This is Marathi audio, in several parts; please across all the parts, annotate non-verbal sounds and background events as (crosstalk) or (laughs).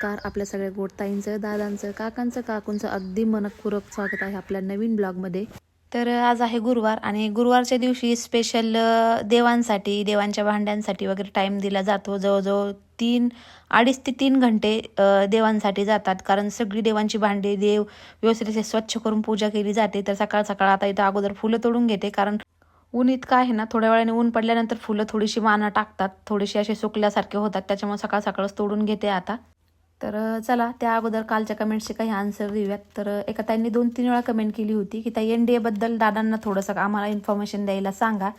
नमस्कार. आपल्या सगळ्या गोडताईंचं दादांचं काकांचं काकूंचं अगदी मनपूरक स्वागत आहे आपल्या नवीन ब्लॉगमध्ये. तर आज आहे गुरुवार आणि गुरुवारच्या दिवशी स्पेशल देवांसाठी देवांच्या भांड्यांसाठी वगैरे टाईम दिला जातो. जवळजवळ तीन अडीच ते तीन घंटे देवांसाठी जातात. कारण सगळी देवांची भांडी देव व्यवस्थित असे स्वच्छ करून पूजा केली जाते. तर सकाळ सकाळ आता इथं अगोदर फुलं तोडून घेते. कारण ऊन इतकं आहे ना थोड्या वेळाने ऊन पडल्यानंतर फुलं थोडीशी माना टाकतात. थोडीशी असे सुकल्यासारखे होतात. त्याच्यामुळे सकाळ सकाळच तोडून घेते आता. तर चला त्या अगोदर कालच्या कमेंट्सचे काही आन्सर देऊयात. तर एका ताईंनी दोन तीन वेळा कमेंट केली होती की ताई एन डी एबद्दल दादांना थोडंसं आम्हाला इन्फॉर्मेशन द्यायला सांगा.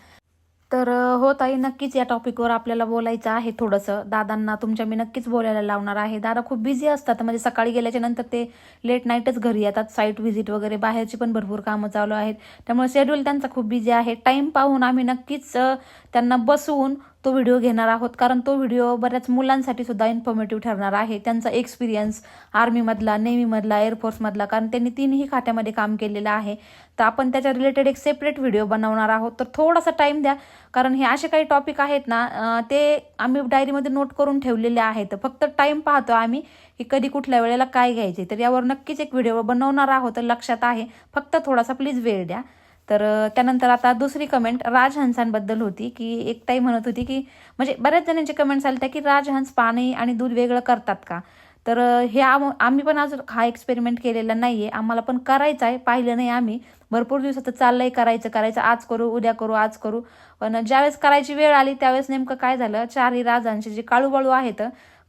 तर हो ताई नक्कीच या टॉपिकवर आपल्याला बोलायचं आहे थोडंसं. दादांना तुमच्या मी नक्कीच बोलायला लावणार आहे. दादा खूप बिझी असतात म्हणजे सकाळी गेल्याच्यानंतर ते लेट नाईटच घरी येतात. साईट व्हिजिट वगैरे बाहेरची पण भरपूर कामं चालू आहेत. त्यामुळे शेड्यूल त्यांचा खूप बिझी आहे. टाईम पाहून आम्ही नक्कीच त्यांना बसवून तो व्हिडिओ घेणार आहोत. कारण तो व्हिडिओ बऱ्याच मुलांसाठी सुद्धा इन्फॉर्मेटिव्ह ठरणार आहे. त्यांचा एक्सपिरियन्स आर्मीमधला नेव्हीमधला एअरफोर्समधला कारण त्यांनी तीनही खात्यामध्ये काम केलेलं आहे. तर आपण त्याच्या रिलेटेड एक सेपरेट व्हिडिओ बनवणार आहोत. तर थोडासा टाईम द्या. कारण हे असे काही टॉपिक आहेत ना ते आम्ही डायरीमध्ये नोट करून ठेवलेले आहेत. फक्त टाईम पाहतो आम्ही की कधी कुठल्या वेळेला काय घ्यायचे. तर यावर नक्कीच एक व्हिडिओ बनवणार आहोत. तर लक्षात आहे. फक्त थोडासा प्लीज वेळ द्या. तर त्यानंतर आता दुसरी कमेंट राजहंसांबद्दल होती की एक ताई म्हणत होती की म्हणजे बऱ्याच जणांचे कमेंट्स आले त्या की राजहंस पाणी आणि दूध वेगळं करतात का? तर हे आम आम्ही पण अजून हा एक्सपेरिमेंट केलेला नाही आहे आम्हाला पण करायचं आहे पाहिलं नाही आम्ही. भरपूर दिवसाचं चाललंय करायचं करायचं. आज करू उद्या करू आज करू. पण ज्यावेळेस करायची वेळ आली त्यावेळेस नेमकं काय झालं? चारही राजांचे जे काळूबाळू आहेत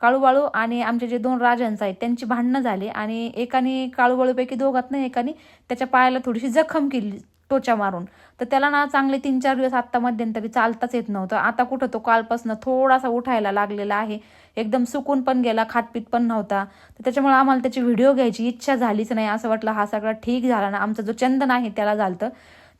काळूबाळू आणि आमचे जे दोन राजांचं आहेत त्यांची भांडणं झाली आणि एकाने काळूबाळूपैकी दोघात नाही एकाने त्याच्या पायाला थोडीशी जखम केली टोचा मारून. तर त्याला ना चांगले तीन चार दिवस आत्ता मध्यंतरी चालताच येत नव्हतं. आता कुठं तो कालपासनं थोडासा उठायला लागलेला आहे. एकदम सुकून पण गेला खातपीत पण नव्हता. तर त्याच्यामुळे आम्हाला त्याची व्हिडिओ घ्यायची इच्छा झालीच नाही. असं वाटलं हा सगळा ठीक झाला ना आमचा जो चंदन आहे त्याला झालं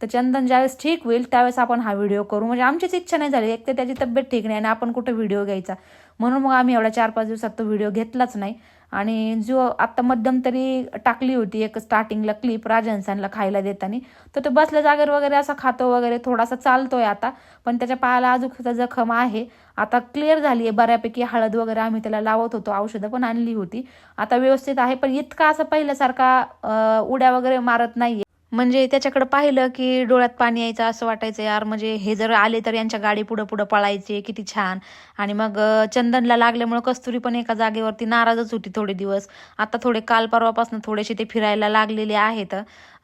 तर चंदन ज्यावेळेस ठीक होईल त्यावेळेस आपण हा व्हिडिओ करू. म्हणजे आमचीच इच्छा नाही झाली. एक तर त्याची तब्येत ठीक नाही आणि आपण कुठं व्हिडिओ घ्यायचा. म्हणून मग आम्ही एवढ्या चार पाच दिवसात तो व्हिडिओ घेतलाच नाही. आणि जो आत्ता मध्यंतरी टाकली होती एक स्टार्टिंगला क्लिप राजहंसांना खायला देताना तर तो बसल्या जागेवर वगैरे असा खातो वगैरे थोडासा चालतोय आता. पण त्याच्या पायाला अजून सुद्धा जखम आहे. आता क्लिअर झाली आहे बऱ्यापैकी हळद वगैरे आम्ही त्याला लावत होतो औषधं पण आणली होती. आता व्यवस्थित आहे पण इतका असं पहिल्यासारखा उड्या वगैरे मारत नाहीये. म्हणजे त्याच्याकडे पाहिलं की डोळ्यात पाणी यायचं असं वाटायचं यार म्हणजे हे जर आले तर यांच्या गाडी पुढं पुढं पळायचे किती छान. आणि मग चंदनला लागल्यामुळं कस्तुरी पण एका जागेवरती नाराजच होती थोडे दिवस. आता थोडे काल परवापासून थोडेसे ते फिरायला लागलेले आहेत.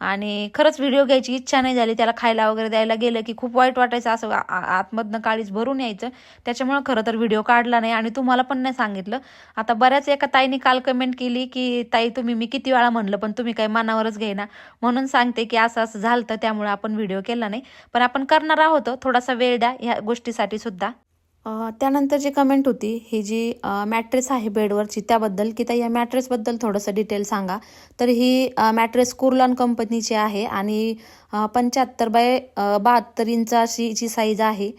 आणि खरंच व्हिडिओ घ्यायची इच्छा नाही झाली. त्याला खायला वगैरे द्यायला गेलं की खूप वाईट वाटायचं असं. आतमधनं काळीच भरून यायचं. त्याच्यामुळं खरं तर व्हिडिओ काढला नाही. आणि तुम्हाला पण नाही सांगितलं. आता बऱ्याच एका ताईने काल कमेंट केली की ताई तुम्ही मी किती वेळा म्हणलं पण तुम्ही काही मनावरच घेईना. म्हणून सांगते की असं असं झालं तर त्यामुळे आपण व्हिडिओ केला नाही. पण आपण करणार आहोत. थोडासा वेळ द्या. ह्या गोष्टीसाठी सुद्धा. त्यानंतर जी कमेंट होती ही जी मॅट्रेस आहे बेडवरची त्याबद्दल की त्या या मॅट्रेसबद्दल थोडंसं डिटेल सांगा. तर ही मॅट्रेस कुर्लॉन कंपनीची आहे आणि पंच्याहत्तर बाय बहात्तर इंच अशी हिची साईज आहे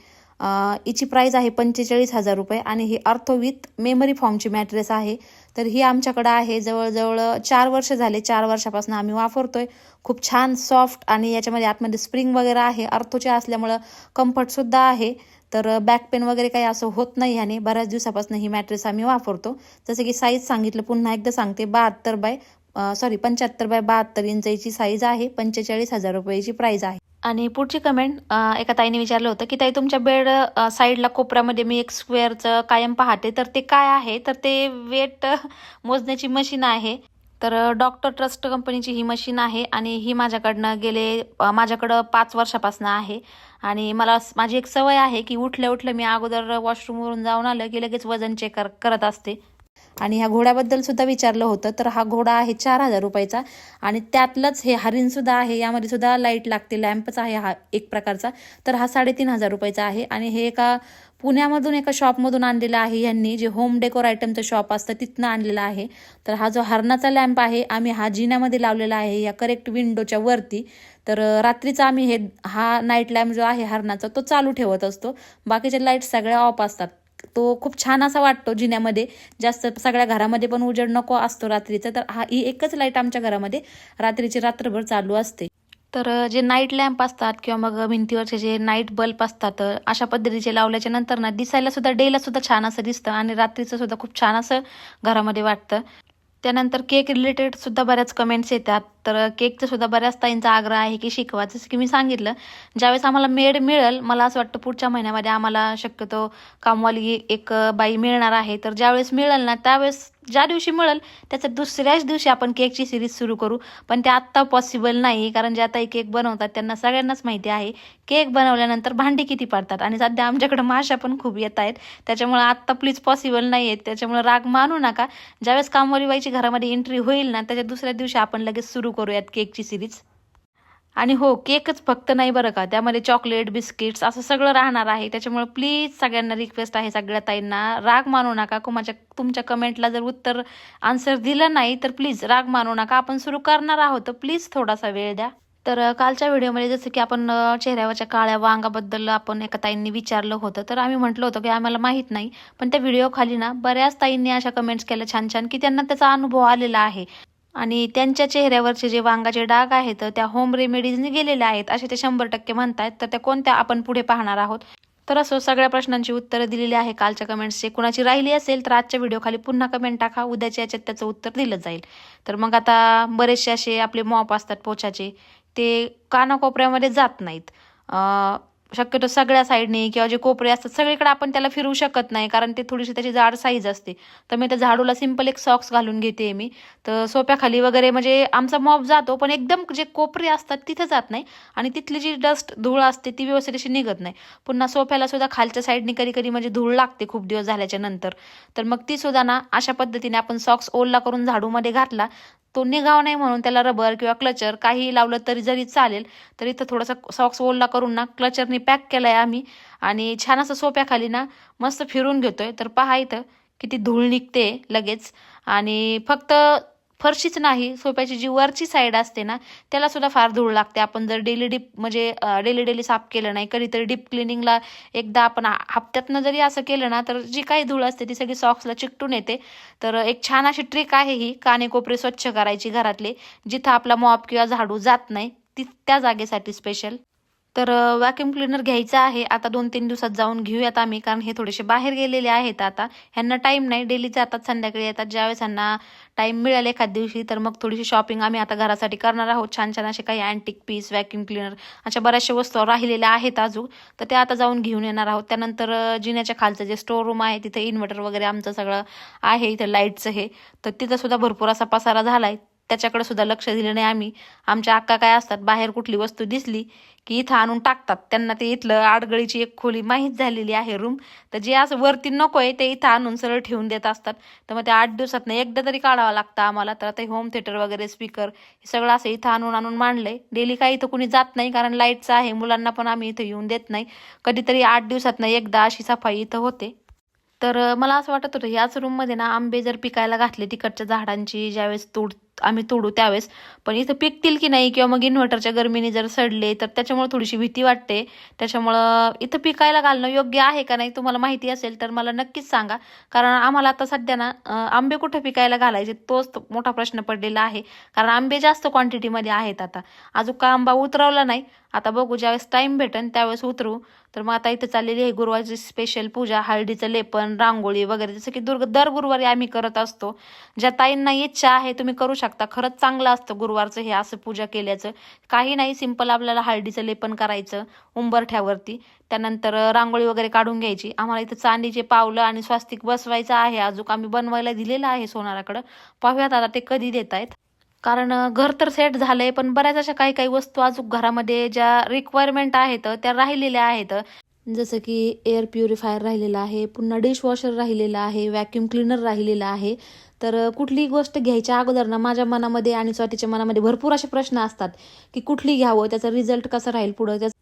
हिची प्राईज आहे पंचेचाळीस हजार रुपये आणि ही अर्थो विथ मेमरी फॉर्मची मॅट्रेस आहे. तर ही आमच्याकडं आहे जवळजवळ चार वर्ष झाले चार वर्षापासून आम्ही वापरतोय. खूप छान सॉफ्ट आणि याच्यामध्ये आतमध्ये स्प्रिंग वगैरे आहे अर्थोचे असल्यामुळं कम्फर्टसुद्धा आहे. तर बॅक पेन वगैरे काही असं होत नाही ह्याने. बऱ्याच दिवसापासून ही मॅट्रेस आम्ही वापरतो. जसं की साईज सांगितलं पुन्हा एकदा सांगते. बहात्तर बाय सॉरी पंच्याहत्तर बाय बहात्तर इंचाची साईज आहे. पंचेचाळीस हजार रुपयाची प्राईज आहे. आणि पुढची कमेंट एका ताईने विचारलं होतं की ताई तुमच्या बेड साईडला कोपऱ्यामध्ये मी एक स्क्वेअरचं कायम पाहते. तर ते काय आहे? तर ते वेट मोजण्याची मशीन आहे. तर डॉक्टर ट्रस्ट कंपनीची ही मशीन आहे आणि ही माझ्याकडनं गेले माझ्याकडं पाच वर्षापासून आहे. आणि मला माझी एक सवय आहे की उठल्या उठल्या मी अगोदर वॉशरूमवरून जाऊन आलं की लगेच वजन चेक कर करत असते. आणि ह्या घोड्याबद्दल सुद्धा विचारलं होतं तर हा घोडा आहे चार हजार रुपयाचा. आणि त्यातलंच हे हरिण सुद्धा आहे यामध्ये सुद्धा लाइट लागते लॅम्पच आहे हा एक प्रकारचा. तर हा साडेतीन हजार रुपयाचा आहे. आणि हे एका पुण्यामधून एका शॉपमधून आणलेला आहे यांनी जे होम डेकोर आयटमचं शॉप असतं तिथनं आणलेला आहे. तर हा जो हरणाचा लॅम्प आहे आम्ही हा जिन्यामध्ये लावलेला आहे या करेक्ट विंडोच्या वरती. तर रात्रीचा आम्ही हे हा नाईट लॅम्प जो आहे हरणाचा तो चालू ठेवत असतो. बाकीचे लाइट सगळ्या ऑफ असतात. तो खूप छान असा वाटतो जिन्यामध्ये. जास्त सगळ्या घरामध्ये पण उजेड नको असतो रात्रीचा तर हा ही एकच लाइट आमच्या घरामध्ये रात्रीची रात्रभर चालू असते. तर जे नाईट लॅम्प असतात किंवा मग भिंतीवरचे जे नाईट बल्ब असतात अशा पद्धतीचे लावल्याच्या नंतर ना दिसायला सुद्धा डेला सुद्धा छान असं दिसतं आणि रात्रीचं सुद्धा खूप छान असं घरामध्ये वाटतं. त्यानंतर केक रिलेटेड सुद्धा बऱ्याच कमेंट्स येतात. तर केकचं सुद्धा बऱ्याच ताईंचा आग्रह आहे की शिकवा. जसं की मी सांगितलं ज्यावेळेस आम्हाला मेड मिळेल मला असं वाटतं पुढच्या महिन्यामध्ये आम्हाला शक्यतो कामवाली एक बाई मिळणार आहे. तर ज्यावेळेस मिळेल ना त्यावेळेस ज्या दिवशी मिळेल त्याच्या दुसऱ्याच दिवशी आपण केकची सिरीज सुरू करू. पण ते आत्ता पॉसिबल नाही कारण जे आता केक बनवतात त्यांना सगळ्यांनाच माहिती आहे. केक बनवल्यानंतर भांडी किती पाडतात? आणि सध्या आमच्याकडे माशा पण खूप येत आहेत. त्याच्यामुळे आत्ता प्लीज पॉसिबल नाही आहेत त्याच्यामुळे राग मानू नका. ज्यावेळेस कामवाली बाईची घरामध्ये एंट्री होईल ना त्याच्या दुसऱ्या दिवशी आपण लगेच सुरू करूयात केकची सिरीज आणि हो केकच फक्त नाही बरं का. त्यामध्ये चॉकलेट बिस्किट्स असं सगळं राहणार आहे. त्याच्यामुळे प्लीज सगळ्यांना रिक्वेस्ट आहे सगळ्या ताईंना. राग मानू नका. माझ्या तुमच्या कमेंटला जर उत्तर आन्सर दिलं नाही तर प्लीज राग मानू नका. आपण सुरू करणार आहोत. तर प्लीज थोडासा वेळ द्या. तर कालच्या व्हिडिओमध्ये जसं की आपण चेहऱ्यावरच्या काळ्या वांगाबद्दल आपण एका ताईंनी विचारलं होतं. तर आम्ही म्हटलं होतं की आम्हाला माहीत नाही. पण त्या व्हिडिओ खाली ना बऱ्याच ताईंनी अशा कमेंट्स केल्या छान छान की त्यांना त्याचा अनुभव आलेला आहे. आणि त्यांच्या चेहऱ्यावरचे जे वांगाचे डाग आहेत त्या होम रेमेडीजने गेलेले आहेत असे ते शंभर टक्के म्हणतायत. तर त्या कोणत्या आपण पुढे पाहणार आहोत? तर असो सगळ्या प्रश्नांची उत्तरं दिलेली आहे कालच्या कमेंट्सचे कुणाची राहिली असेल तर आजच्या व्हिडिओखाली पुन्हा कमेंट टाका. उद्याच्या याच्यात त्याचं उत्तर दिलं जाईल. तर मग आता बरेचसे असे आपले मॉप असतात पोछाचे ते कानाकोपऱ्यामध्ये जात नाहीत. शक्यतो सगळ्या साईडने किंवा जे कोपरे असतात सगळीकडे आपण त्याला फिरवू शकत नाही कारण ते थोडीशी त्याची जाड साईज असते. तर मी त्या झाडूला सिंपल एक सॉक्स घालून घेते मी. तर सोप्याखाली वगैरे म्हणजे आमचा मॉप जातो पण एकदम जे कोपरे असतात तिथे जात नाही आणि तिथली जी डस्ट धूळ असते ती व्यवस्थित अशी निघत नाही. पुन्हा सोफ्याला सुद्धा खालच्या साईडने कधी कधी म्हणजे धूळ लागते खूप दिवस झाल्याच्यानंतर. तर मग ती सुद्धा ना अशा पद्धतीने आपण सॉक्स ओल्ला करून झाडूमध्ये घातला तो निघाव नाही म्हणून त्याला रबर किंवा क्लचर काही लावलं तरी जरी चालेल तर इथं थोडासा सॉक्स ओल्ला करून ना क्लचरने पॅक केलाय आम्ही. आणि छान असं सोप्याखाली ना मस्त फिरून घेतोय. तर पहा इथं किती धूळ निघते लगेच. आणि फक्त फरशीच नाही सोप्याची जी वरची साईड असते ना त्याला सुद्धा फार धूळ लागते. आपण जर डेली डिप म्हणजे डेली डेली साफ केलं नाही कधीतरी डीप क्लिनिंगला एकदा आपण हप्त्यातनं जरी असं केलं ना तर जी काही धूळ असते ती सगळी सॉक्सला चिकटून येते. तर एक छान अशी ट्रिक आहे ही कानेकोपरे स्वच्छ करायची घरातले. जिथं आपला मॉप किंवा झाडू जात नाही ती त्या जागेसाठी स्पेशल तर वॅक्युम क्लिनर घ्यायचा आहे. आता दोन तीन दिवसात जाऊन घेऊयात आम्ही कारण हे थोडेसे बाहेर गेलेले आहेत आता. ह्यांना टाईम नाही. डेली जातात संध्याकाळी येतात. ज्यावेळेस ह्यांना टाईम मिळाल एखाद दिवशी तर मग थोडीशी शॉपिंग आम्ही आता घरासाठी करणार आहोत. छान छान असे काही अँटिक पीस व्हॅक्युम क्लिनर अशा बऱ्याचशा वस्तू राहिलेल्या आहेत अजून. तर त्या आता जाऊन घेऊन येणार आहोत. त्यानंतर जिन्याच्या खालचं जे स्टोर रूम आहे तिथे इन्व्हर्टर वगैरे आमचं सगळं आहे इथं लाईटचं हे. तर तिथं सुद्धा भरपूर असा पसारा झालाय. त्याच्याकडे सुद्धा लक्ष दिलं नाही आम्ही. आमच्या अक्का काय असतात बाहेर कुठली वस्तू दिसली की इथं आणून टाकतात. त्यांना ते इथलं आडगळीची एक खोली माहीत झालेली आहे रूम तर जे असं वरती नको आहे ते इथं आणून सरळ ठेवून देत असतात. तर मग ते आठ दिवसात एकदा तरी काढावं लागतं आम्हाला. तर आता होम थिएटर वगैरे स्पीकर हे सगळं असं इथं आणून आणून मांडलंय. डेली काही इथं कुणी जात नाही कारण लाईटचं आहे. मुलांना पण आम्ही इथं येऊन देत नाही. कधीतरी आठ दिवसात एकदा अशी सफाई इथं होते. तर मला असं वाटत होतं ह्याच रूममध्ये ना आंबे जर पिकायला घातले तिकडच्या झाडांची ज्यावेळेस तोड आम्ही तोडू त्यावेळेस. पण इथं पिकतील की नाही किंवा मग इन्व्हर्टरच्या गरमीने जर सडले तर त्याच्यामुळे थोडीशी भीती वाटते. त्याच्यामुळं इथं पिकायला घालणं योग्य आहे का नाही तुम्हाला माहिती असेल तर मला नक्कीच सांगा. कारण आम्हाला आता सध्या ना आंबे कुठं पिकायला घालायचे तोच मोठा प्रश्न पडलेला आहे. कारण आंबे जास्त क्वांटिटीमध्ये आहेत आता. अजून का आंबा उतरवला नाही आता बघू ज्यावेळेस टाईम भेटेन त्यावेळेस उतरू. तर मग आता इथं चाललेली आहे गुरुवारची स्पेशल पूजा हळदीचं लेपन रांगोळी वगैरे. जसं की दुर्ग दर गुरुवारी आम्ही करत असतो. ज्या ताईंना इच्छा आहे तुम्ही करू शकता. खरंच चांगलं असतं गुरुवारचं हे असं पूजा केल्याचं. काही नाही सिंपल आपल्याला हळदीचं लेपन करायचं उंबरठ्यावरती. त्यानंतर रांगोळी वगैरे काढून घ्यायची. आम्हाला इथं चांदीचे पावलं आणि स्वास्तिक बसवायचं आहे अजून आम्ही बनवायला दिलेलं आहे सोनाराकडं. पाहूयात आता ते कधी देत आहेत कारण घर तर सेट झालंय पण बऱ्याच अशा काही काही वस्तू अजून घरामध्ये ज्या रिक्वायरमेंट आहेत त्या राहिलेल्या आहेत. जसं की एअर प्युरिफायर राहिलेलं आहे पुन्हा डिशवॉशर राहिलेलं आहे व्हॅक्यूम क्लीनर राहिलेलं आहे. तर कुठलीही गोष्ट घ्यायच्या अगोदर ना माझ्या मनामध्ये आणि स्वातीच्या मनामध्ये भरपूर असे प्रश्न असतात की कुठली घ्यावं त्याचा रिझल्ट कसा राहील पुढं? त्याचं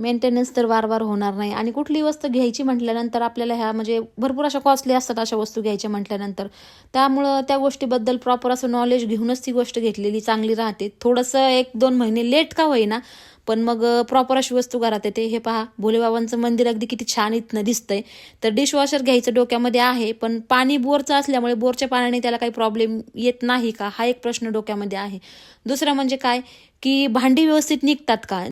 मेंटेनन्स तर वार वार होणार नाही. आणि कुठली वस्तू घ्यायची म्हटल्यानंतर आपल्याला ह्या म्हणजे भरपूर अशा कॉस्टली असतात अशा वस्तू घ्यायच्या म्हटल्यानंतर. त्यामुळं त्या गोष्टीबद्दल प्रॉपर असं नॉलेज घेऊनच ती गोष्ट घेतलेली चांगली राहते. थोडंसं एक दोन महिने लेट का होईना पण मग प्रॉपर अशी वस्तू घरात येते. हे पहा भोलेबाबांचं मंदिर अगदी किती छान इथनं दिसतंय. तर डिशवॉशर घ्यायचं डोक्यामध्ये आहे पण पाणी बोरचं असल्यामुळे बोरच्या पाण्याने त्याला काही प्रॉब्लेम येत नाही का? हा एक प्रश्न डोक्यामध्ये आहे. दुसरं म्हणजे काय? की भांडी व्यवस्थित निघतात का?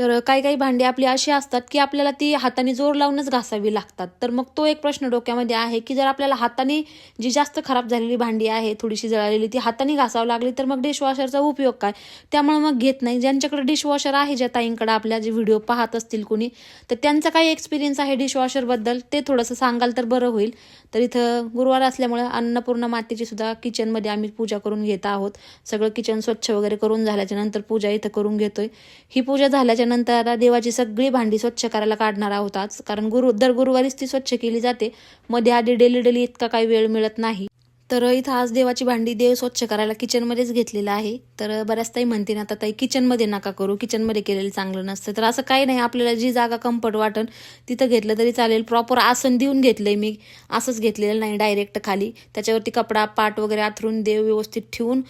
तर काही काही भांडी आपली अशी असतात की आपल्याला ती हाताने जोर लावूनच घासावी लागतात. तर मग तो एक प्रश्न डोक्यामध्ये आहे की जर आपल्याला हाताने जी जास्त खराब झालेली भांडी आहे थोडीशी जळालेली ती हाताने घासावं लागली तर मग डिशवॉशरचा उपयोग काय? त्यामुळे मग घेत नाही. ज्यांच्याकडे डिशवॉशर आहे ज्या ताईंकडे आपल्या जे व्हिडिओ पाहत असतील कुणी तर त्यांचा काही एक्सपिरियन्स आहे डिशवॉशरबद्दल ते थोडंसं सांगाल तर बरं होईल. तर इथं गुरुवार असल्यामुळे अन्नपूर्णा मातेची सुद्धा किचनमध्ये आम्ही पूजा करून घेत आहोत. सगळं किचन स्वच्छ वगैरे करून झाल्याच्यानंतर पूजा इथं करून घेतोय. ही पूजा झाल्याच्या नंतर आता देवाची सगळी भांडी स्वच्छ करायला काढणार आहोत आज. कारण गुरु दर गुरुवारीच ती स्वच्छ केली जाते. मध्ये आधी डेली डेली इतका काही वेळ मिळत नाही. तर इथं आज देवाची भांडी देव स्वच्छ करायला किचनमध्येच घेतलेलं आहे. तर बऱ्याच ताई म्हणते ना आता ताई किचनमध्ये नका करू. किचनमध्ये केलेलं चांगलं नसतं. तर असं काही नाही आपल्याला जी जागा कम्फर्ट वाटन तिथं घेतलं तरी चालेल. प्रॉपर आसन देऊन घेतलंय मी. असंच घेतलेलं नाही डायरेक्ट खाली. त्याच्यावरती कपडा पाट वगैरे आथरून देव व्यवस्थित ठेवून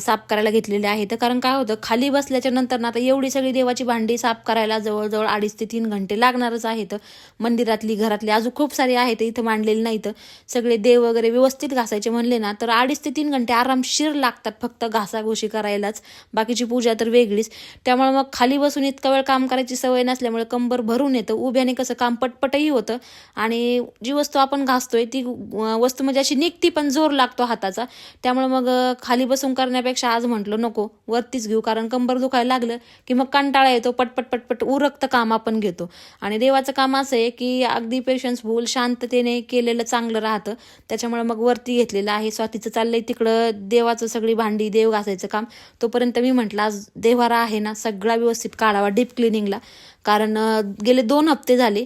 साफ करायला घेतलेले आहे तर कारण काय होतं खाली बसल्याच्या नंतर ना आता एवढी सगळी देवाची भांडी साफ करायला जवळजवळ अडीच ते तीन घंटे लागणारच आहेत. मंदिरातली घरातली अजून खूप सारी आहेत इथं मांडलेली नाहीत. सगळे देव वगैरे व्यवस्थित घासायचे म्हणले ना तर अडीच ते तीन घंटे आरामशीर लागतात फक्त घासाघोशी करायलाच. बाकीची पूजा तर वेगळीच. त्यामुळे मग खाली बसून इतका वेळ काम करायची सवय नसल्यामुळे कंबर भरून येतं. उभ्याने कसं काम पटपटही होतं. आणि जी वस्तू आपण घासतोय ती वस्तू म्हणजे अशी निघती पण जोर लागतो हाताचा. त्यामुळे मग खाली बसून करण्यापेक्षा आज म्हटलं नको वरतीच घेऊ. कारण कंबर दुखायला लागलं की मग कंटाळा येतो पटपट पटपट उरकतं काम आपण घेतो. आणि देवाचं काम असं आहे की अगदी पेशन्स भूल शांततेने केलेलं चांगलं राहतं. त्याच्यामुळे मग वरती घेतलेलं आहे स्वातीचं चाललंय तिकडं देवाचं सगळी भांडी देव घासायचं काम. तोपर्यंत मी म्हटलं आज देवारा आहे ना सगळा व्यवस्थित काढावा डीप क्लिनिंगला कारण गेले दोन हप्ते झाले.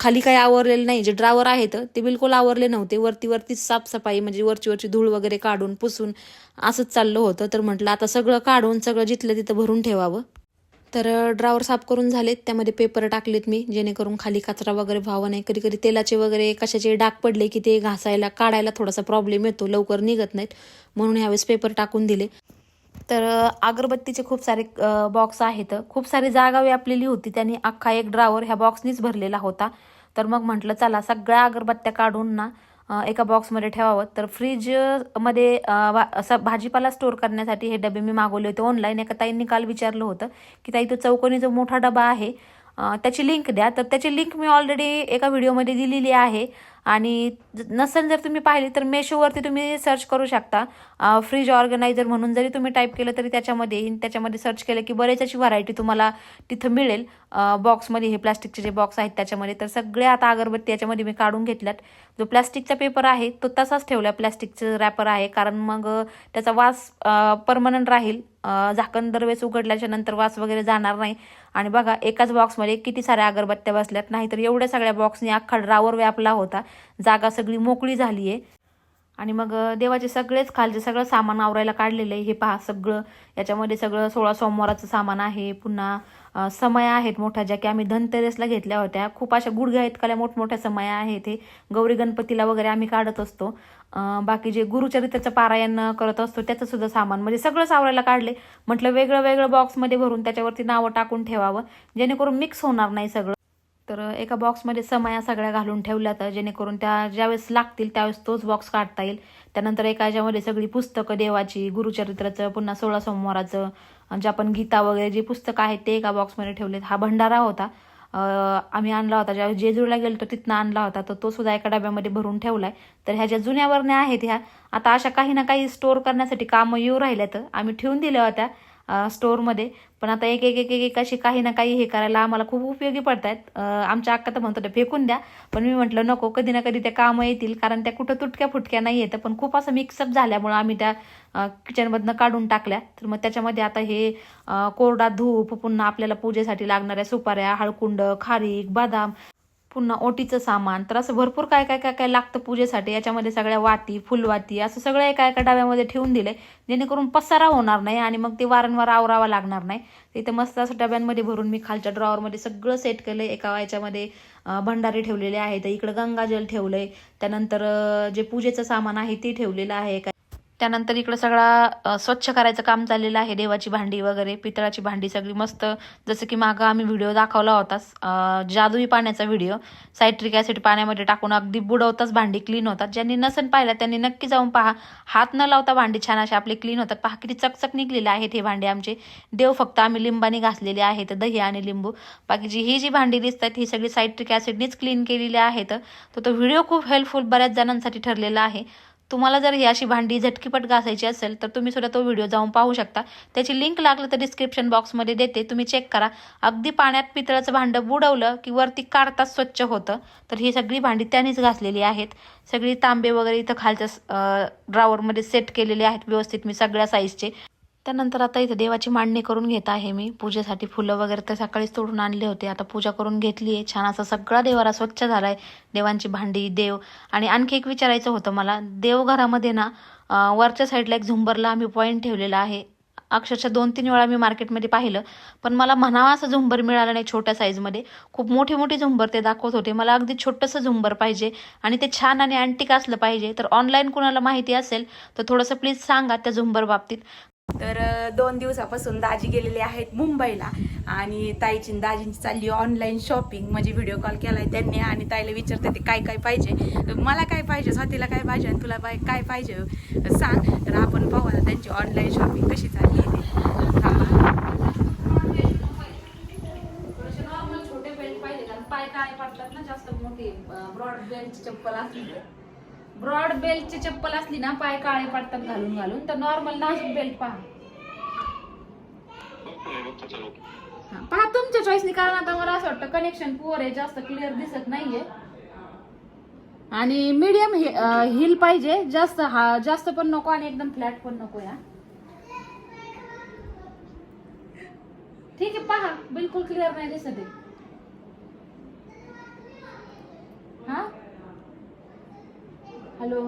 खाली काही आवरलेलं नाही. जे ड्रावर आहेत ते बिलकुल आवरले नव्हते. वरती वरती साफसफाई म्हणजे वरची वरची धूळ वगैरे काढून पुसून असंच चाललं होतं. तर म्हटलं आता सगळं काढून सगळं जिथलं तिथं भरून ठेवावं. तर ड्रावर साफ करून झालेत. त्यामध्ये पेपर टाकलेत मी जेणेकरून खाली कचरा वगैरे व्हावा नाही. कधी कधी तेलाचे वगैरे कशाचे डाग पडले की ते घासायला काढायला थोडासा प्रॉब्लेम येतो. लवकर निघत नाहीत. म्हणून ह्यावेळेस पेपर टाकून दिले. तर अगरबत्तीचे खूप सारे बॉक्स आहेत. खूप सारी जागा व्यापलेली होती. त्यांनी अख्खा एक ड्रावर ह्या बॉक्सनीच भरलेला होता. तर मग म्हटलं चला सगळ्या अगरबत्त्या काढून ना एका बॉक्समध्ये ठेवावं. तर फ्रीजमध्ये वा- असा भाजीपाला स्टोअर करण्यासाठी हे डबे मी मागवले होते ऑनलाईन एका ताईंनी काल विचारलं होतं की ताई तो चौकोनी जो मोठा डबा आहे त्याची लिंक द्या. तर त्याची लिंक मी ऑलरेडी एका व्हिडिओमध्ये दिलेली आहे. आणि ज- नसेल जर तुम्ही पाहिली तर मेशोवरती तुम्ही सर्च करू शकता. फ्रीज ऑर्गनायझर म्हणून जरी तुम्ही टाईप केलं तरी त्याच्यामध्ये येईन त्याच्यामध्ये सर्च केलं की बरेच अशी व्हरायटी तुम्हाला तिथं मिळेल. बॉक्समध्ये हे प्लास्टिकचे जे बॉक्स आहेत त्याच्यामध्ये. तर सगळे आता अगरबत्ती याच्यामध्ये मी काढून घेतल्यात. जो प्लास्टिकचा पेपर आहे तो तसाच ठेवला प्लास्टिकचं रॅपर आहे. कारण मग त्याचा वास परमनंट राहील. झाकण दरवेळेस उघडल्याच्या नंतर वास वगैरे जाणार नाही. आणि बघा एकाच बॉक्समध्ये किती साऱ्या अगरबत्त्या बसल्यात. नाहीतर एवढ्या सगळ्या बॉक्सने अख्खा ड्रावर व्यापला होता. जागा सगळी मोकळी झाली आहे. आणि मग देवाचे सगळेच खालचे सगळं सामान आवरायला काढलेलं आहे. हे पहा सगळं याच्यामध्ये सगळं सोळा सोमवाराचं सामान आहे. पुन्हा समया आहेत मोठ्या ज्या की आम्ही धनतेरसला घेतल्या होत्या. खूप अशा गुडघ्या इतकाल्या मोठमोठ्या समया आहेत हे. गौरी गणपतीला वगैरे आम्ही काढत असतो. बाकी जे गुरुचरित्राचं पारायण करत असतो त्याचं सुद्धा सामान. म्हणजे सगळंच आवरायला काढले. म्हटलं वेगळं वेगळं बॉक्समध्ये भरून त्याच्यावरती नावं टाकून ठेवावं. जेणेकरून मिक्स होणार नाही सगळं. तर एका बॉक्समध्ये समया सगळ्या घालून ठेवल्या तर जेणेकरून त्या ज्यावेळेस लागतील त्यावेळेस तोच बॉक्स काढता येईल. त्यानंतर एका याच्यामध्ये सगळी पुस्तकं देवाची गुरुचरित्राचं पुन्हा सोळा सोमवाराचं जे आपण गीता वगैरे जी पुस्तकं आहेत ते एका बॉक्समध्ये ठेवलेत. हा भंडारा होता. आम्ही आणला होता. ज्यावेळेस जेजूरला गेलो तर तिथनं आणला होता. तर तो सुद्धा एका डब्यामध्ये भरून ठेवला आहे तर ह्या ज्या जुन्या वरण्या आहेत ह्या आता अशा काही ना काही स्टोअर करण्यासाठी कामं येऊ राहिल्यात. आम्ही ठेवून दिल्या होत्या. स्टोअरमध्ये पण आता एक एक एक एक एक अशी काही ना काही हे करायला आम्हाला खूप उपयोगी पडत आहेत आमच्या अक्का तर म्हणतो फेकून द्या. पण मी म्हटलं नको कधी ना कधी त्या कामं येतील कारण त्या कुठं तुटक्या फुटक्या नाही येतं. पण खूप असं मिक्सअप झाल्यामुळं आम्ही त्या किचनमधनं काढून टाकल्या. तर मग त्याच्यामध्ये आता हे कोरडा धूप पुन्हा आपल्याला पूजेसाठी लागणाऱ्या सुपाऱ्या हळकुंड खारीक बदाम पुन्हा ओटीचं सामान. तर असं भरपूर काय काय काय काय लागतं पूजेसाठी. याच्यामध्ये सगळ्या वाती फुलवाती असं सगळं एका एका डब्यामध्ये ठेवून दिलंय. जेणेकरून पसारा होणार नाही आणि मग ते वारंवार आवरावा लागणार नाही. तर मस्त असं डब्यांमध्ये भरून मी खालच्या ड्रॉवरमध्ये सगळं सेट केलंय. एका याच्यामध्ये भंडारे ठेवलेले आहेत. इकडं गंगाजल ठेवलंय. त्यानंतर जे पूजेचं सामान आहे ते ठेवलेलं आहे. एका त्यानंतर इकडं सगळा स्वच्छ करायचं काम चाललेलं आहे. देवाची भांडी वगैरे पितळाची भांडी सगळी मस्त. जसं की मागं आम्ही व्हिडिओ दाखवला होता जादुई पाण्याचा व्हिडिओ. सायट्रिक ॲसिड पाण्यामध्ये टाकून अगदी बुडवताच भांडी क्लीन होतात. ज्यांनी नसन पाहिलं त्यांनी नक्की जाऊन पहा. हात न लावता भांडी छान असे आपले क्लीन होतात. पहा किती चकचक निघलेले आहेत हे भांडे आमचे. देव फक्त आम्ही लिंबाने घासलेले आहेत दही आणि लिंबू. बाकीची ही जी भांडी दिसतात ही सगळी सायट्रिक ॲसिडनीच क्लीन केलेली आहेत. तर तो व्हिडिओ खूप हेल्पफुल बऱ्याच जणांसाठी ठरलेला आहे. तुम्हाला जर ही अशी भांडी झटकीपट घासायची असेल तर तुम्ही सुद्धा तो व्हिडिओ जाऊन पाहू शकता. त्याची लिंक लागलं तर डिस्क्रिप्शन बॉक्समध्ये देते. तुम्ही चेक करा. अगदी पाण्यात पितळाचं भांडं बुडवलं की वरती काढताच स्वच्छ होतं. तर ही सगळी भांडी त्यानेच घासलेली आहेत. सगळी तांबे वगैरे इथं खालच्या ड्रावरमध्ये सेट केलेले आहेत व्यवस्थित मी सगळ्या साईजचे त्यानंतर आता इथं देवाची मांडणी करून घेत आहे मी. पूजेसाठी फुलं वगैरे तर सकाळीच तोडून आणले होते. आता पूजा करून घेतली आहे. छान असा सगळा देवारा स्वच्छ झालाय. देवांची भांडी देव. आणि आणखी एक विचारायचं होतं मला. देवघरामध्ये ना वरच्या साईडला एक झुंबरला आम्ही पॉईंट ठेवलेला आहे. अक्षरशः दोन तीन वेळा मी मार्केटमध्ये पाहिलं. पण मला म्हणावा असं झुंबर मिळालं नाही छोट्या साईजमध्ये. खूप मोठी मोठी झुंबर ते दाखवत होते. मला अगदी छोटंसं झुंबर पाहिजे आणि ते छान आणि अँटिक असलं पाहिजे. तर ऑनलाईन कुणाला माहिती असेल तर थोडंसं प्लीज सांगा त्या झुंबर बाबतीत. तर दोन दिवसापासून दाजी गेलेले आहेत मुंबईला आणि ताईची दाजींची चालली ऑनलाईन शॉपिंग म्हणजे व्हिडिओ कॉल केलाय त्यांनी आणि ताईला विचारते ते काय काय पाहिजे मला काय पाहिजे? स्वातीला काय पाहिजे आणि तुला बाय काय पाहिजे? सांग. तर आपण पाहू आता त्यांची ऑनलाईन शॉपिंग कशी चालली आहे ते. पाय काय पडतात ना जास्त मोठी ब्रॉड बेल्टची चप्पल असली ब्रॉड बेल्टची चप्पल असली ना पाय काळे पडतात घालून घालून तर नॉर्मल नाजूक बेल्ट पहा. हा, पहा तुमच्या चॉईसनी कारण आता मला असं वाटतं कनेक्शन पुअर आहे जास्त क्लिअर दिसत नाहीये. आणि मीडियम हिल पाहिजे जास्त हा जास्त पण नको आणि एकदम फ्लॅट पण नको या. ठीक आहे पहा बिलकुल क्लिअर नाही दिसत आहे. हा? हॅलो.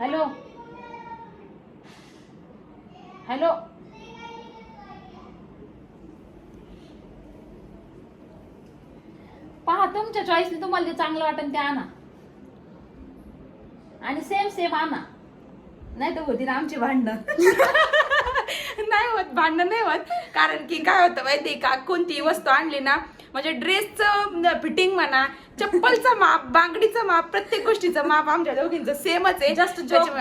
हॅलो. हॅलो. पहा तुमच्या चॉईसने तुम्हाला जे चांगलं वाटेल ते आणा. आणि सेम सेम आणा. नाही तर होती ना आमची भांडणं. (laughs) नाही होत भांडण नाही होत. कारण की काय होतं माहिती का? कोणतीही वस्तू आणली ना म्हणजे ड्रेसचं फिटिंग म्हणा चप्पलचं माप बांगडीचं माप प्रत्येक गोष्टीचं माप आमच्या दोघींचं सेमच आहे. जस्ट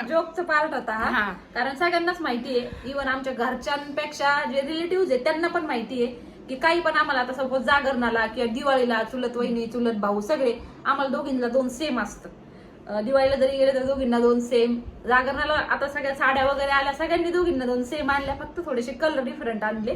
जोकचं पार्ट होता हा. कारण सगळ्यांनाच माहिती आहे. इव्हन आमच्या घरच्यांपेक्षा जे रिलेटिव्ह आहेत त्यांना पण माहिती आहे की काही पण आम्हाला आता सपोज जागरणाला किंवा दिवाळीला चुलत वहिनी चुलत भाऊ सगळे आम्हाला दोघींना दोन सेम असतं. दिवाळीला जरी गेले तर दोघींना दोन सेम जागरणाला आता सगळ्या साड्या वगैरे आल्या सगळ्यांनी दोघींना दोन सेम आणल्या. फक्त थोडेसे कलर डिफरंट आणले.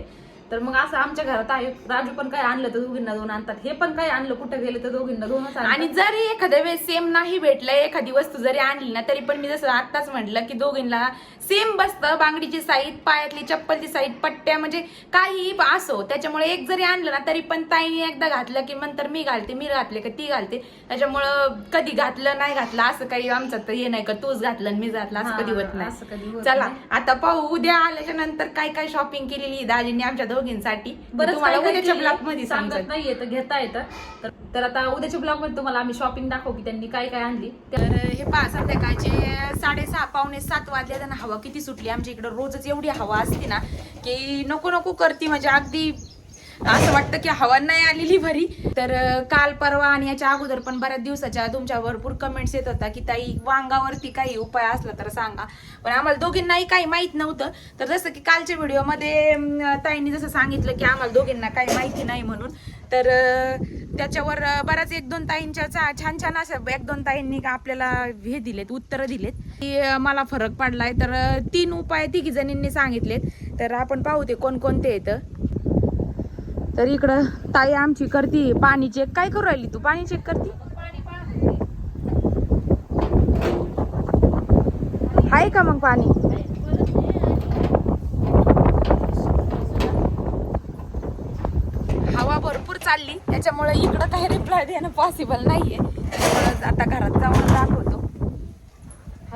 तर मग असं आमच्या घरात आहे. राजू पण काय आणलं तर दोघींना दोन आणतात. हे पण काय आणलं कुठं गेले तर दोघींना दोनच आणतात. आणि जरी एखाद्या वेळेस सेम नाही भेटलं एखादी वस्तू जरी आणली ना तरी पण मी जसं आत्ताच म्हटलं की दोघींना सेम बसतं बांगडीची साईज पायातली चप्पलची साईज पट्ट्या म्हणजे काही असो. त्याच्यामुळे एक जरी आणलं ना तरी पण ताईने एकदा घातलं की नंतर मी घालते मी घातले का ती घालते. त्याच्यामुळं कधी घातलं नाही घातलं असं काही आमचं तर हे नाही का तूच घातलं आणि मी घातलं असं हा, कधी होत असं कधी नाही होत चला नाही. आता पाहू उद्या आल्याच्यानंतर काय काय शॉपिंग केलेली दाजींनी आमच्या दोघींसाठी. बरंच तुम्हाला उद्याच्या मध्ये सांगत समजेल नाहीये तर घेता येतं. तर तर आता उद्याच्या ब्लॉगमध्ये तुम्हाला आम्ही शॉपिंग दाखवू की त्यांनी काय काय आणली. तर हे पहा संध्याकाळचे साडेसहा पावणे सात वाजले हवा किती सुटली. आमच्या इकडं रोजच एवढी हवा असते ना की नको नको करती. म्हणजे अगदी असं वाटतं की हवा नाही आलेली भरी. तर काल परवा आणि याच्या अगोदर पण बऱ्याच दिवसाच्या तुमच्या भरपूर कमेंट्स येत होता की ताई वांगावरती काही उपाय असला तर सांगा. पण आम्हाला दोघींनाही काही माहीत नव्हतं. तर जसं की कालच्या व्हिडिओमध्ये ताईंनी जसं सांगितलं की आम्हाला दोघींना काही माहिती नाही म्हणून. तर त्याच्यावर बऱ्याच एक दोन ताईंच्या चा- छान छान असं एक दोन ताईंनी आपल्याला हे दिलेत उत्तरं दिलेत. की मला फरक पडलाय. तर तीन उपाय तिघी जणींनी सांगितलेत. तर आपण पाहू ते कोणकोणते येतं. तर इकडं ताई आमची करती पाणी चेक काय करू राहिली तू? पाणी चेक करती? आहे का मग पाणी? हवा भरपूर चालली. त्याच्यामुळे इकडं काही रिप्लाय देणं पॉसिबल नाहीये. आता घरात जाऊन दाखवतो.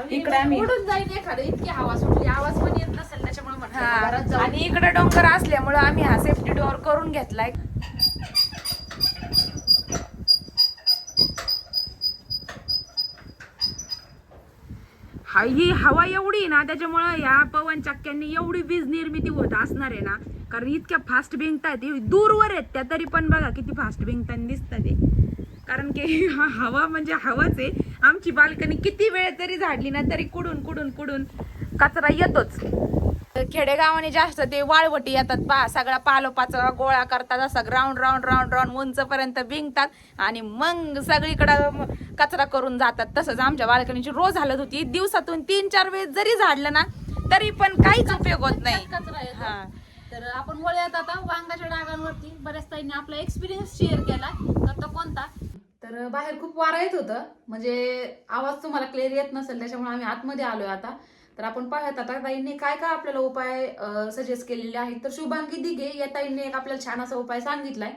इकडे आम्ही- जाईल एखादं. इतकी हवा सुटली. आवाज पण येत नसेल. त्याच्यामुळे म्हटलं घरात जाऊ आणि इकडे डोंगर असल्यामुळं आम्ही हा सेफ्टी डोअर करून घेतलाय. हा ही हवा एवढी ना त्याच्यामुळं या पवन चक्क्यांनी एवढी वीज निर्मिती होत असणार आहे ना. कारण इतक्या फास्ट भिंगतायत हे दूरवर आहेत त्या तरी पण बघा किती फास्ट भिंगताना दिसतात ते कारण की (laughs) हा हवा म्हणजे हवाच आहे. आमची बाल्कनी किती वेळ तरी झाडली ना तरी कुडून कुडून कुडून कचरा येतोच. खेडेगावाने जास्त ते वाळवटी येतात पहा सगळा पालोपाचा गोळा करतात असा ग्राउंड राऊंड राऊंड राऊंड उंचपर्यंत भिंगतात आणि मग सगळीकडं कचरा करून जातात. तसंच आमच्या बाल्कनीची रोज हालत होती. दिवसातून तीन चार वेळेस जरी झाडलं ना तरी पण काहीच उपयोग होत नाही. हा. तर आपण वळ्यात आता वांगाच्या डागांवरती. बऱ्याच ताईंनी आपला एक्सपिरियन्स शेअर केला. तर तो कोणता? तर बाहेर खूप वारा येत होतं. म्हणजे आवाज तुम्हाला क्लिअर येत नसेल त्याच्यामुळे आम्ही आतमध्ये आलोय आता. तर आपण पाहत आता ताईंनी काय काय आपल्याला उपाय सजेस्ट केलेले आहेत. तर शुभांगी दिघे या ताईंनी एक आपल्याला छान असा उपाय सांगितलाय.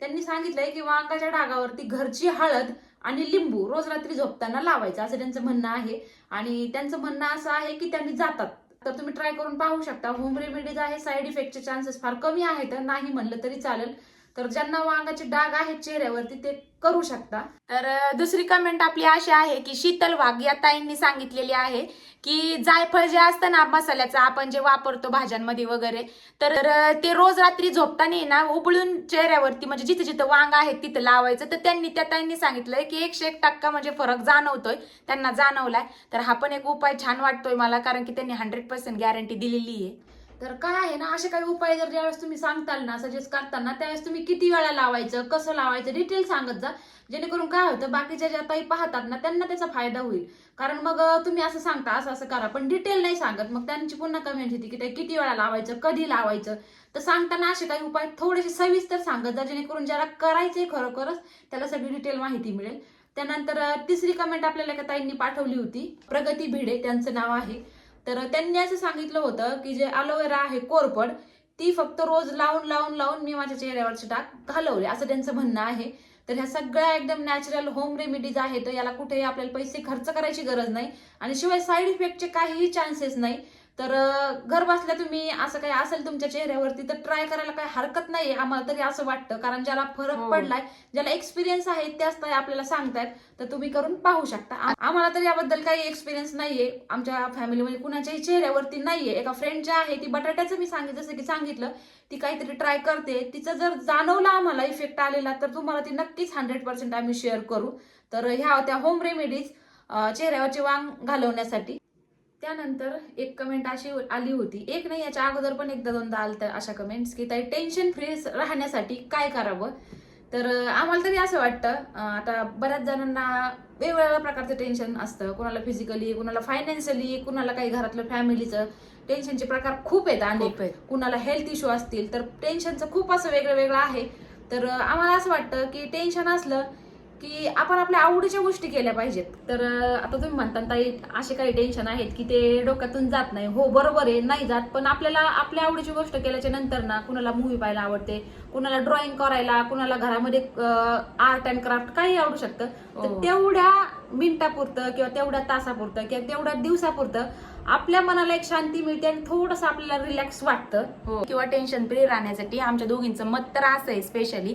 त्यांनी सांगितलंय की वांगाच्या डागावरती घरची हळद आणि लिंबू रोज रात्री झोपताना लावायचं. असं त्यांचं म्हणणं आहे. आणि त्यांचं म्हणणं असं आहे की त्यांनी जातात. तर तुम्ही ट्राय करून पाहू शकता. होम रेमेडीज आहे. साईड इफेक्टचे चान्सेस फार कमी आहेत. नाही म्हणलं तरी चालेल. तर ज्यांना वांगाचे डाग आहेत चेहऱ्यावरती ते करू शकता. तर दुसरी कमेंट आपली अशी आहे की शीतल वाघ या ताईंनी सांगितलेली आहे की जायफळ जे असतं ना मसाल्याचं आपण जे वापरतो भाज्यांमध्ये वगैरे तर ते रोज रात्री झोपताना ना उबळून चेहऱ्यावरती म्हणजे जिथं जिथं वांग आहे तिथं लावायचं. तर त्यांनी त्या ताईंनी सांगितलंय की एकशे एक टक्का म्हणजे फरक जाणवतोय त्यांना जाणवलाय. तर हा पण एक उपाय छान वाटतोय मला कारण की त्यांनी हंड्रेड पर्सेंट गॅरंटी दिलेली आहे तर काय आहे ना असे काही उपाय जर ज्यावेळेस तुम्ही सांगताल ना सजेस्ट करताना त्यावेळेस तुम्ही किती वेळा लावायचं कसं लावायचं डिटेल सांगत जा. जेणेकरून काय होतं बाकीच्या ज्या ताई पाहतात ना त्यांना त्याचा फायदा होईल. कारण मग तुम्ही असं सांगता असं असं करा पण डिटेल नाही सांगत. मग त्यांची पुन्हा कमेंट येते की ते किती वेळा लावायचं कधी लावायचं? तर सांगताना असे काही उपाय थोडेसे सविस्तर सांगत जा जेणेकरून ज्याला करायचंय खरोखरच त्याला सगळी डिटेल माहिती मिळेल. त्यानंतर तिसरी कमेंट आपल्याला एका ताईंनी पाठवली होती प्रगती भिडे त्यांचं नाव आहे. तर त्यांनी असं सांगितलं होतं की जे अलोवेरा आहे कोरपड ती फक्त रोज लावून लावून लावून मी माझ्या चेहऱ्यावरचे डाग घालवले. असं त्यांचं म्हणणं आहे. तर ह्या सगळ्या एकदम नॅचरल होम रेमेडीज आहेत. याला कुठेही आपल्याला पैसे खर्च करायची गरज नाही. आणि शिवाय साईड इफेक्टचे काहीही चान्सेस नाही. तर घर बसल्या तुम्ही असं काही असेल तुमच्या चेहऱ्यावरती तर ट्राय करायला काही हरकत नाही आम्हाला तरी असं वाटतं. कारण ज्याला फरक हो. पडलाय ज्याला एक्सपिरियन्स आहे त्याच ताई आपल्याला सांगतायत तर तुम्ही करून पाहू शकता. आम्हाला तर याबद्दल काही एक्सपिरियन्स नाहीये. आमच्या फॅमिलीमध्ये कुणाच्याही चेहऱ्यावरती नाहीये. एका फ्रेंड ज्या आहे ती बटाट्याचं मी सांगितलं जसं की सांगितलं ती काहीतरी ट्राय करते. तिचं जर जाणवला आम्हाला इफेक्ट आलेला तर तुम्हाला ती नक्कीच हंड्रेड पर्सेंट आम्ही शेअर करू. तर ह्या होत्या होम रेमेडीज चेहऱ्यावरचे वांग घालवण्यासाठी. त्यानंतर एक कमेंट अशी आली होती. एक नाही याच्या अगोदर पण एकदा दोनदा आल्या अशा कमेंट्स की ताई टेन्शन फ्री राहण्यासाठी काय करावं? तर आम्हाला तरी असं वाटतं. आता बऱ्याच जणांना वेगवेगळ्या प्रकारचं टेन्शन असतं. कुणाला फिजिकली कुणाला फायनान्शियली कुणाला काही घरातलं फॅमिलीचं टेन्शनचे प्रकार खूप आहेत आणि. कुणाला हेल्थ इश्यू असतील तर टेन्शनचं खूप असं वेगळं वेगळं आहे. तर आम्हाला असं वाटतं की टेन्शन असलं की आपण आपल्या आवडीच्या गोष्टी केल्या पाहिजेत. तर आता तुम्ही म्हणता ताई असे काही टेन्शन आहेत की ते डोक्यातून जात नाही. हो बरोबर आहे नाही जात पण आपल्याला आपल्या आवडीची गोष्ट केल्याच्यानंतर ना कुणाला मूवी पाहायला आवडते कुणाला ड्रॉइंग करायला कुणाला घरामध्ये आर्ट अँड क्राफ्ट काही आवडू शकतं. तर हो. तेवढ्या मिनिटापुरतं किंवा तेवढ्या तासापुरतं किंवा तेवढ्या दिवसापुरतं आपल्या मनाला एक शांती मिळते आणि थोडंसं आपल्याला रिलॅक्स वाटतं. हो. किंवा टेन्शन फ्री राहण्यासाठी आमच्या दोघींचं मत तर असं आहे स्पेशली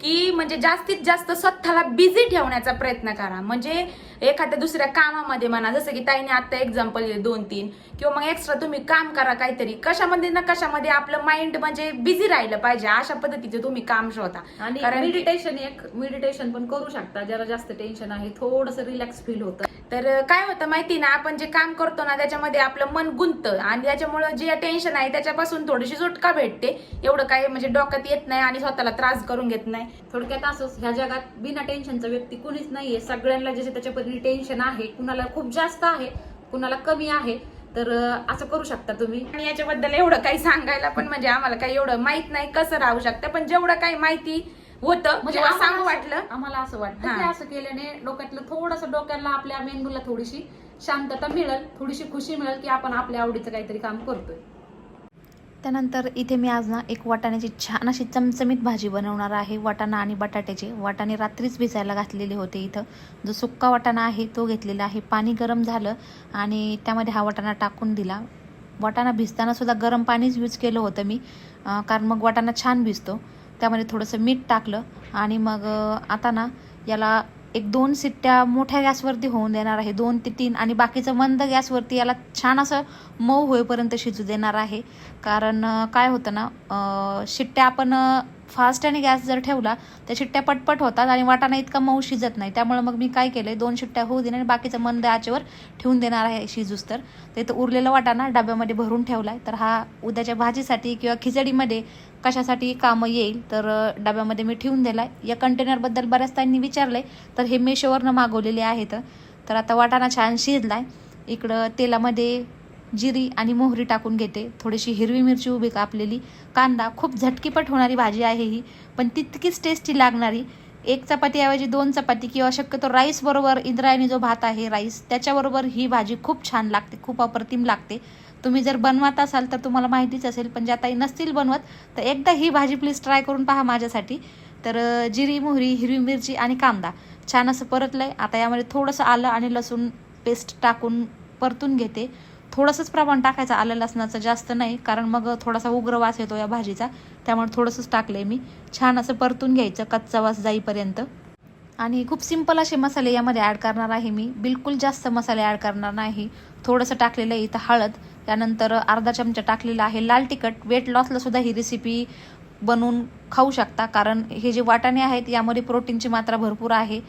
की म्हणजे जास्तीत जास्त स्वतःला बिझी ठेवण्याचा प्रयत्न करा. म्हणजे एखाद्या दुसऱ्या कामामध्ये म्हणा जसं की ताईने आता एक्झाम्पल दिले दोन तीन किंवा मग एक्स्ट्रा तुम्ही काम करा काहीतरी कशामध्ये ना कशामध्ये आपलं माइंड म्हणजे बिझी राहिलं पाहिजे. अशा पद्धतीचे तुम्ही काम शोधा. आणि मेडिटेशन एक मेडिटेशन पण करू शकता. ज्याला जास्त टेन्शन आहे थोडंसं रिलॅक्स फील होतं. तर काय होतं माहिती ना आपण जे काम करतो ना त्याच्यामध्ये आपलं मन गुंततं. आणि त्याच्यामुळं जे टेन्शन आहे त्याच्यापासून थोडीशी सुटका भेटते. एवढं काही म्हणजे डोक्यात येत नाही आणि स्वतःला त्रास करून घेत नाही. थोडक्यात असंच ह्या जगात बिना टेन्शनचा व्यक्ती कुणीच नाहीये. सगळ्यांना जसे त्याच्या टेन्शन आहे कुणाला खूप जास्त आहे कुणाला कमी आहे तर असं करू शकता तुम्ही. आणि याच्याबद्दल एवढं काही सांगायला पण म्हणजे आम्हाला काही एवढं माहीत नाही कसं राहू शकतं पण जेवढं काही माहिती होतं म्हणजे सांगू असं- वाटलं. आम्हाला असं वाटतं. की असं केल्याने डोक्यातलं थोडंसं डोक्याला आपल्या मेंदूला थोडीशी शांतता मिळेल थोडीशी खुशी मिळेल की आपण आपल्या आवडीचं काहीतरी काम करतोय. त्यानंतर इथे मी आज ना एक वाटाण्याची छान अशी चमचमीत भाजी बनवणार आहे. वाटाणा आणि बटाट्याचे. वाटाणे रात्रीच भिजायला घातलेले होते इथं. जो सुक्का वाटाणा आहे तो घेतलेला आहे. पाणी गरम झालं आणि त्यामध्ये हा वाटाणा टाकून दिला. वाटाणा भिजताना सुद्धा गरम पाणीच यूज केलं होतं मी कारण मग वाटाणा छान भिजतो. त्यामध्ये थोडंसं मीठ टाकलं आणि मग आता ना याला एक दोन शिट्ट्या मोठ्या गॅसवरती होऊन देणार आहे. दोन ते तीन आणि बाकीचं मंद गॅसवरती याला छान असं मऊ होईपर्यंत शिजू देणार आहे. कारण काय होतं ना शिट्ट्या आपण फास्ट आणि गॅस जर ठेवला तर शिट्ट्या पटपट होतात आणि वाटाणा इतका मऊ शिजत नाही. त्यामुळे मग मी काय केलं दोन शिट्ट्या होऊ देणार आणि बाकीचं मंद आचेवर ठेवून देणार आहे शिजूस तर. ते तर उरलेला वाटाणा डब्यामध्ये भरून ठेवला आहे तर हा उद्याच्या भाजीसाठी किंवा खिचडीमध्ये कशासाठी कामं येईल तर डब्यामध्ये मी ठेवून दिला आहे या कंटेनरबद्दल बऱ्याच त्यांनी विचारलं आहे तर हे मेशोवरनं मागवलेले आहेत. तर आता वाटाणा छान शिजला आहे इकडं तेलामध्ये जिरी आणि मोहरी टाकून घेते. थोडीशी हिरवी मिरची उभी कापलेली. कांदा खूप झटकीपट होणारी भाजी आहे ही पण तितकीच टेस्टी लागणारी. एक चपातीऐवजी दोन चपाती किंवा शक्यतो राईस बरोबर इंद्रायणी जो भात आहे राईस त्याच्याबरोबर ही भाजी खूप छान लागते खूप अप्रतिम लागते. तुम्ही जर बनवत असाल तर तुम्हाला माहितीच असेल पण ज्या ताई नसतील बनवत तर एकदा ही भाजी प्लीज ट्राय करून पहा माझ्यासाठी. तर जिरी मोहरी हिरवी मिरची आणि कांदा. छान असं परतलं आहे आता यामध्ये थोडंसं आलं आणि लसूण पेस्ट टाकून परतून घेते. थोडंसंच प्रमाण टाकायचं आलं लसणाचं जास्त नाही कारण मग थोडासा उग्र वास येतो या भाजीचा. त्यामुळे थोडंसंच टाकलं आहे मी. छान असं परतून घ्यायचं कच्चा वास जाईपर्यंत. आणि खूप सिंपल असे मसाले यामध्ये ॲड करणार आहे मी. बिलकुल जास्त मसाले ॲड करणार नाही. थोडंसं टाकलेलं आहे इथं हळद. त्यानंतर अर्धा चमचा टाकलेला आहे लाल तिखट. वेट लॉसला सुद्धा ही रेसिपी बनवून खाऊ शकता. कारण हे जे वाटाणे आहेत यामध्ये प्रोटीनची मात्रा भरपूर आहे.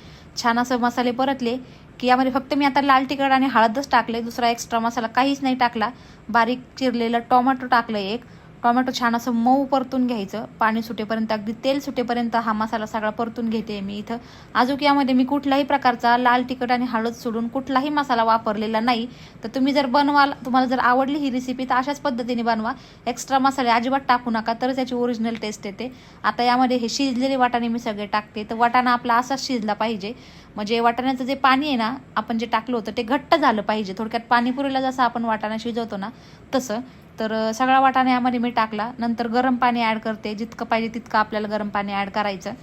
छान असं मसाले परतले की यामध्ये फक्त मी आता लाल तिखट आणि हळदच टाकले दुसरा एक्स्ट्रा मसाला काहीच नाही टाकला. बारीक चिरलेलं टोमॅटो टाकलं एक. टोमॅटो छान असं मऊ परतून घ्यायचं. पाणी सुटेपर्यंत अगदी तेल सुटेपर्यंत हा मसाला सगळा परतून घेते मी इथं. अजून यामध्ये मी कुठल्याही प्रकारचा लाल तिखट आणि हळद सोडून कुठलाही मसाला वापरलेला नाही. तर तुम्ही जर बनवाल तुम्हाला जर आवडली ही रेसिपी तर अशाच पद्धतीने बनवा. एक्स्ट्रा मसाले अजिबात टाकू नका तरच त्याची ओरिजिनल टेस्ट येते. आता यामध्ये हे शिजलेले वाटाणे मी सगळे टाकते. तर वाटाणा आपला असाच शिजला पाहिजे. म्हणजे वाटाण्याचं जे पाणी आहे ना आपण जे टाकलं होतं ते घट्ट झालं पाहिजे. थोडक्यात पाणीपुरीला जसं आपण वाटाणा शिजवतो ना तसं. तर सगळा वाटाणा यामध्ये मी टाकला. नंतर गरम पाणी ॲड करते. जितकं पाहिजे तितकं आपल्याला गरम पाणी ॲड करायचं.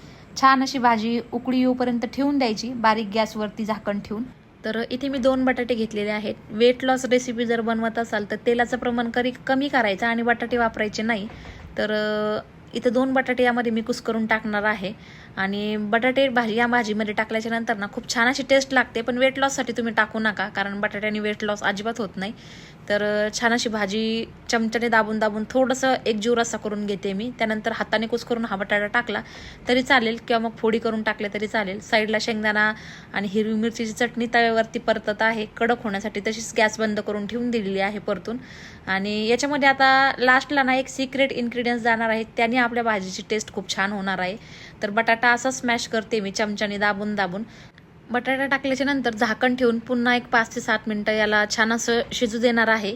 छान अशी भाजी उकळी येऊपर्यंत ठेवून द्यायची. बारीक गॅसवरती झाकण ठेवून. तर इथे मी दोन बटाटे घेतलेले आहेत. वेट लॉस रेसिपी जर बनवत असाल तर तेलाचं प्रमाण करी कमी करायचं आणि बटाटे वापरायचे नाही. तर इथं दोन बटाटे यामध्ये मी कुस्करून टाकणार आहे. आणि बटाटे भाजी या भाजीमध्ये टाकल्याच्या नंतर ना खूप छान अशी टेस्ट लागते. पण वेट लॉससाठी तुम्ही टाकू नका. कारण बटाट्याने वेट लॉस अजिबात होत नाही. तर छान अशी भाजी चमच्याने दाबून दाबून थोडंसं एक जीव रस्सा करून घेते मी. त्यानंतर हाताने कुस्करून हा बटाटा टाकला तरी चालेल किंवा मग फोडी करून टाकले तरी चालेल. साईडला शेंगदाणा आणि हिरवी मिरचीची चटणी तव्यावरती परतत आहे. कडक होण्यासाठी तशीच गॅस बंद करून ठेवून दिलेली आहे परतून. आणि याच्यामध्ये आता लास्टला ना एक सिक्रेट इन्ग्रेडियंट्स जाणार आहेत. त्याने आपल्या भाजीची टेस्ट खूप छान होणार आहे. तर बटाटा असा स्मॅश करते मी चमच्याने दाबून दाबून. बटाटा टाकल्याच्या नंतर झाकण ठेवून पुन्हा एक पाच ते सात मिनटं याला छान असं शिजू देणार आहे.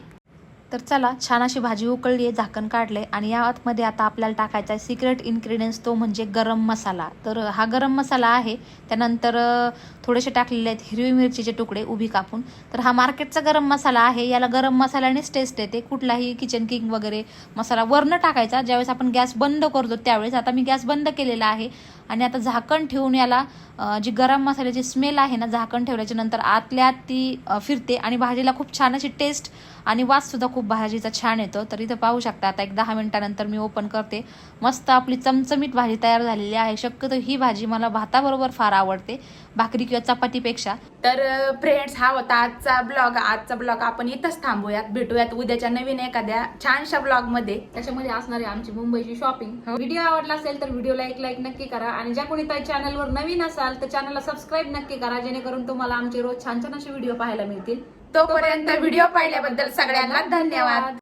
तर चला छान अशी भाजी उकळली आहे झाकण काढले आणि या आतमध्ये आता आपल्याला टाकायचा आहे सिक्रेट इन्ग्रेडियंट्स तो म्हणजे गरम मसाला. तर हा गरम मसाला आहे त्यानंतर थोडेसे टाकलेले आहेत हिरवी मिरचीचे तुकडे उभी कापून. तर हा मार्केटचा गरम मसाला आहे याला गरम मसाल्यानेच टेस्ट येते. कुठलाही किचन किंग वगैरे मसाला वरनं टाकायचा. ज्यावेळेस आपण गॅस बंद करतो त्यावेळेस आता मी गॅस बंद केलेला आहे आणि आता झाकण ठेवून याला जी गरम मसाल्याची स्मेल आहे ना झाकण ठेवल्याच्या नंतर आतल्या आत ती फिरते आणि भाजीला खूप छान अशी टेस्ट आणि वास सुद्धा खूप भाजीचा छान येतो. तर इथं पाहू शकता आता एक दहा मिनिटानंतर मी ओपन करते. मस्त आपली चमचमीत भाजी तयार झालेली आहे. शक्यतो ही भाजी मला भाताबरोबर फार आवडते भाकरी किंवा चपातीपेक्षा. तर फ्रेंड्स हा होता आजचा ब्लॉग आजचा ब्लॉग आपण इथंच थांबूयात. भेटूयात उद्याच्या नवीन एखाद्या छानशा ब्लॉगमध्ये. त्याच्यामध्ये असणारी आमची मुंबईची शॉपिंग व्हिडिओ आवडला असेल तर व्हिडिओला एक लाईक नक्की करा. आणि ज्या कोणी ताई चॅनलवर नवीन असाल तर चॅनलला सबस्क्राईब नक्की करा जेणेकरून तुम्हाला आमचे रोज छान छान असे व्हिडिओ पाहायला मिळतील. तोपर्यंत व्हिडिओ पाहिल्याबद्दल सगळ्यांना धन्यवाद.